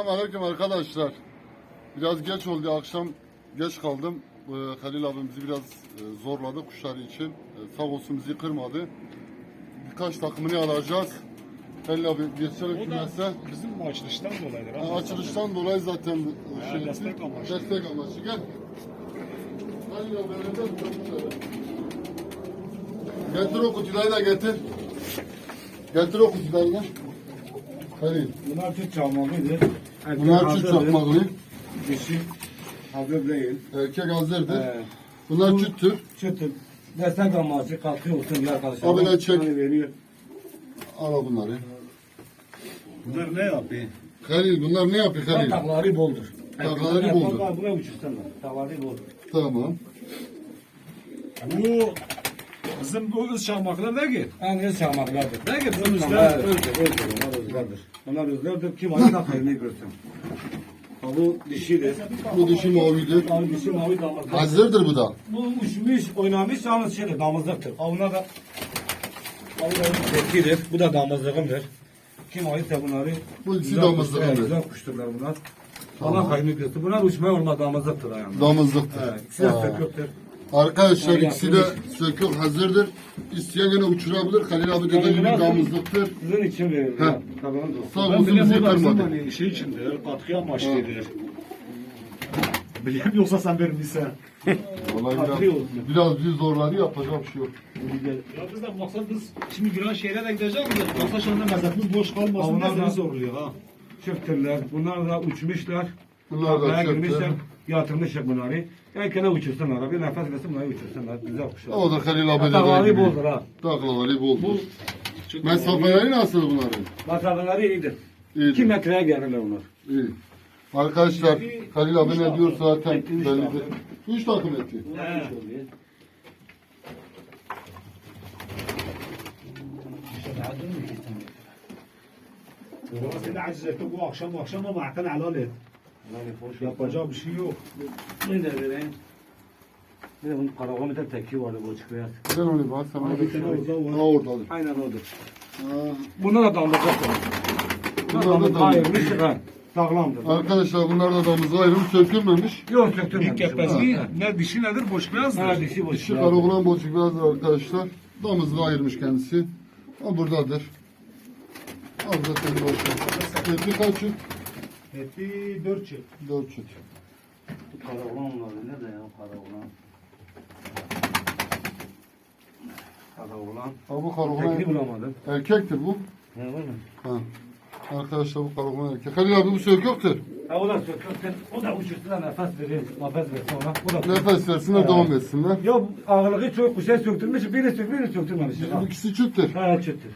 Selamünaleyküm arkadaşlar. Biraz geç oldu akşam geç kaldım. Ee, Halil abimizi biraz e, zorladı kuşları için. Ee, sağ olsun bizi kırmadı. Birkaç takımını alacağız. Halil abi geçelim O da kümese. bizim açılıştan dolayıdır. Ha, Açılıştan dolayı zaten bu Ha, şey destek amaçlı. Destek amaçlı. Gel. Halil abi önünden tut. Getir o kutuları da getir. Getir o kutuları da. Halil. Bunlar Türk çalmalıydı. Bunlar çift çakmaklı. Dişi hazır değil. Erkek hazırdır. Ee, Bunlar çüttür. Çıtır. Destek amacı katkı olsun diye arkadaşlar. Abi ne çek? Hani veriyor. Al bunları. Bunlar ne yapıyor? Halil bunlar ne yapıyor Halil? Takları boldur. Takları boldur. Buna uçursunlar. Takları boldur. Tamam. Bu bizim bu ız çalmakla ne ki? En iyi çalmaklardır. Ne ki? Bu Bunlar üzler. özler, özler. Onlar özlerdir. Onlar özlerdir. Kim ayı da hayrını görsün. Ha, Bu dişidir. Bu dişi mavidir. Abi dişi mavi damızlık. Hazırdır bu da. Bu uçmuş, oynamış yalnız şeydir, damızlıktır. Avına da Avına tekidir. Bu da damızlığımdır. Kim ayıpsa bunları Bu ikisi güzel Güzel kuşturlar bunlar. Allah hayrını görsün. Bunlar uçmaya olmaz damızlıktır ayağında. Damızlıktır. Evet, ikisi de Ha. Arkadaşlar ikisi de sökük hazırdır. İsteyen gene uçurabilir. Halil abi dediği gibi damızlıktır. Sizin için. He. ya. Haberiniz olsun. Sağ Ben olsun bizi kırmadı. hani şey içindir, katkı amaçlıdır. Bileyim yoksa sen vermişsen. Vallahi biraz, biraz bizi zorladı yapacak bir şey yok. Ya biz de maksat biz şimdi giren şehre de gideceğiz de maksat şu anda mezatımız boş kalmasın Onlar da- zorluyor ha. Çifttirler. Bunlar da uçmuşlar. Bunlar da girmişler. Yatırmışlar bunları. Erkene uçursunlar. Bir nefes versin bunları uçursunlar. Güzel kuşlar. O da Halil abi dediği gibi. boldur ha. Taklaları boldur. Mesafeleri nasıl bunların? Masrafları iyidir. İyidir. 2 metreye gelirler onlar. İyi. Arkadaşlar Halil abi ne diyor zaten Üç bellidir. takım. Üç takım eti. He. Baba seni aciz etti bu akşam bu akşam ama helal et. Yapacak bir şey yok. Ne de vereyim. Bir de bunun karakometre teki vardı bu beyaz. Güzel onu bak onu bir tane orada var. Ha oradadır. Aynen odur. Ha, Bunda da damlacak var. Bunlar Bunlar da da damla. ayırmış. Ha. Sağlamdır. Arkadaşlar bunlar da damızı ayrım sökülmemiş. Yok söktürmemiş. İlk kepezliği ne dişi nedir boş beyazdır. Ha dişi boş. Şu karakolan bozuk birazdır arkadaşlar. Damızı ayırmış kendisi. O buradadır. Al zaten bir başka. Eti kaç çüt? Eti dört çift. Dört çüt. Karakolan var. Ne de ya karakolan. Karakolan. Ha bu karakolan Tekini bulamadım. erkektir bu. Ne var mı? Ha. Arkadaşlar bu karakolan erkek. Halil abi bu söküktür. Ha o da söküktür. O da uçursunlar nefes verir. Nefes versin ona. O da Nefes versinler devam etsinler. Ya ağırlığı çok kuşa söktürmüş. Biri sök, biri söktürmemiş. Bu ikisi çüttür. Ha çıktı.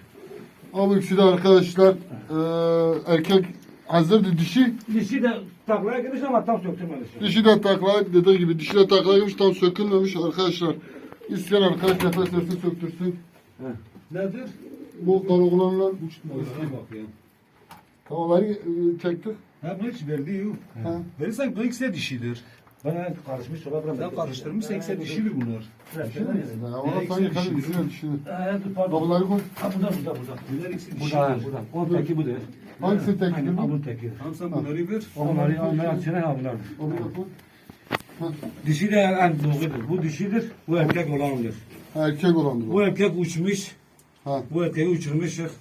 Ama ikisi de arkadaşlar eee erkek hazırdı dişi. Dişi de taklaya girmiş ama tam söktürmemiş. Dişi de takla dediği gibi dişi de takla girmiş tam sökülmemiş arkadaşlar. İsteyen arkadaş nefes versin söktürsün. Nedir? Bu bak ya. tavaları e, çektik. Ha hiç verdiği yok. Ha. Verirsen bu ikisi dişidir. Bana karışmış olabilir. Sen karıştırmışsan ikisi de dişidir bunlar. Ya, Ama sanki kadın. Evet, pardon. Babaları koy. Ha burada, burada, burada. Bunlar ikisi Burada, burada. Onun teki budur. Hangisi tek Aynen, gibi? ha, bunun teki. Tamam sen bunları ver. Onları ha bunlardır. Onu da koy. Dişi de en doğrudur. Bu dişidir, bu erkek olandır. Erkek olandı bu. Bu erkek uçmuş, Ha. bu erkeği uçurmuşuz,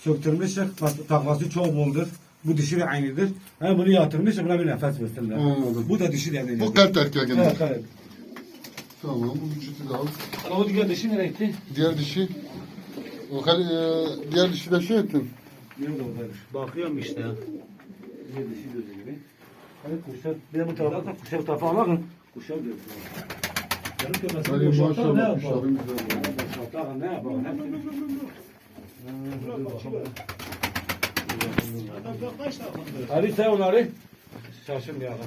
söktürmüşüz, takması çok boldur. Bu dişi de aynıdır. Ha bunu yatırmış, buna bir nefes versinler. Anladım. Bu da dişi de Bu kart erkek yani. Evet, evet. Tamam bu üçüncü de al. O diğer dişi nereye gitti? Diğer dişi. O kal- e, diğer dişi de şey ettin. Nerede oradadır? Bakıyorum işte. Diğer dişi gözü gibi. Hadi kuşlar, bir de bu tarafa da kuşlar bu tarafa alakın. Kuşlar gözü. Yarın kömesini Hadi boşaltalım ne yapalım? kuşların güzel. Boşaltalım ne yapalım? Kaç takımdır? Hadi sen onları. Şaşırmayalım.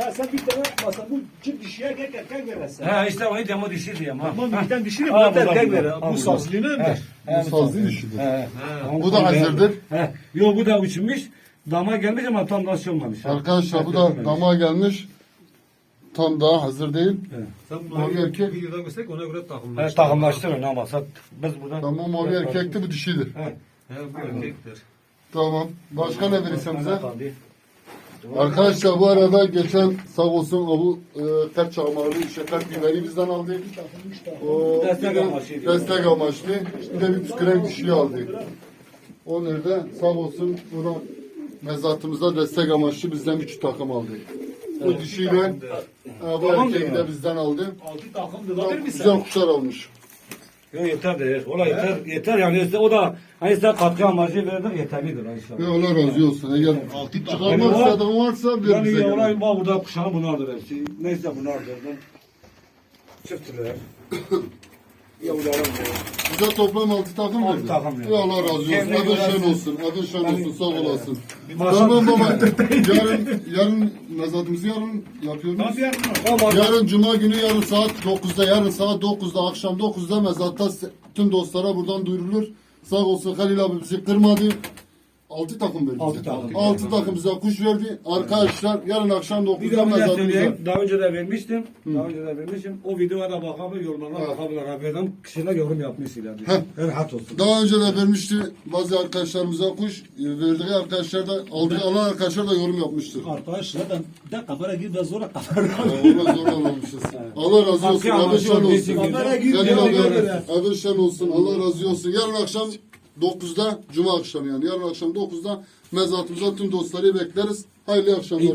Ha sen bir tane masa bu çift dişiye erkek erkek verirsen. Ha işte onu demo dişi diyeyim ha. Tamam bir tane Ha, bu da verir. Ha, Bu burada. sazlığına mı? Bu sazlı dişidir. He. Bu da hazırdır. He. Yok bu da uçmuş. Dama gelmiş ama tam şey olmamış. Arkadaşlar bu da damağa gelmiş. Tam daha hazır değil. Sen Mavi erkek. videodan gösterek ona göre takımlaştır. takımlaştırın ama sat. Biz buradan. Tamam mavi erkekti bu dişidir. He. He bu erkektir. Tamam. Başka ne verirsen bize? Arkadaşlar bu arada geçen sağ olsun bu e, tep çakmağı, şeker biberi bizden aldı. O, Destek bir de amaçlıydı. Destek amaçlı. Bir de bir püsküren dişi aldı. O nerede? Sağ olsun bu da mezatımızda destek amaçlı bizden bir takım aldı. O dişiyle e, bu Tamam erkeği diyor. de bizden aldı. Altı takım da Çok verir misin? Güzel kuşlar almış. Yok yeter de. Ola yeter. Yeter yani işte o da hani size katkı amacı verdik yeterlidir inşallah. Ve Allah razı olsun. Eğer çıkarmak Yani o- istediğin varsa ver Yani bize. ya gel. olay var burada kuşağın bunlardır hepsi. Neyse bunlardır. Ben çiftler. Yavrularım. Bize toplam altı takım Altı verdi. takım verdi. Ya Allah razı olsun. Kendine Adın şen olsun. Adın şen Yani- olsun. Sağ olasın. Tamam baba. yarın, yarın mezatımızı yarın yapıyoruz. Nasıl yarın? Ama Yarın cuma günü yarın saat 9'da yarın saat 9'da akşam 9'da mezatta tüm dostlara buradan duyurulur. Sağ olsun Halil abi bizi kırmadı. 6 takım verdi. Altı bize. takım. Altı takım bize kuş verdi. Arkadaşlar yarın akşam bir 9'da de bir söyleyeyim. Daha önce de vermiştim. Daha önce de vermiştim. O videoya da bakabilir, yorumlarına Evet. bakabilir. Haberden kişiler yorum yapmış ileride. Heh. Rahat olsun. Daha önce de vermişti bazı arkadaşlarımıza kuş. e, Verdiği arkadaşlar da aldığı alan arkadaşlar da yorum yapmıştır. Arkadaşlar ben de kamera gir ve zora kamera. Allah zor almışız. Allah razı olsun. Hakkı için olsun. Gir Halil diyor, abi böyle. adın şen olsun. Allah razı olsun. Yarın akşam 9'da Cuma akşamı yani. Yarın akşam 9'da mezatımıza tüm dostları bekleriz. Hayırlı akşamlar.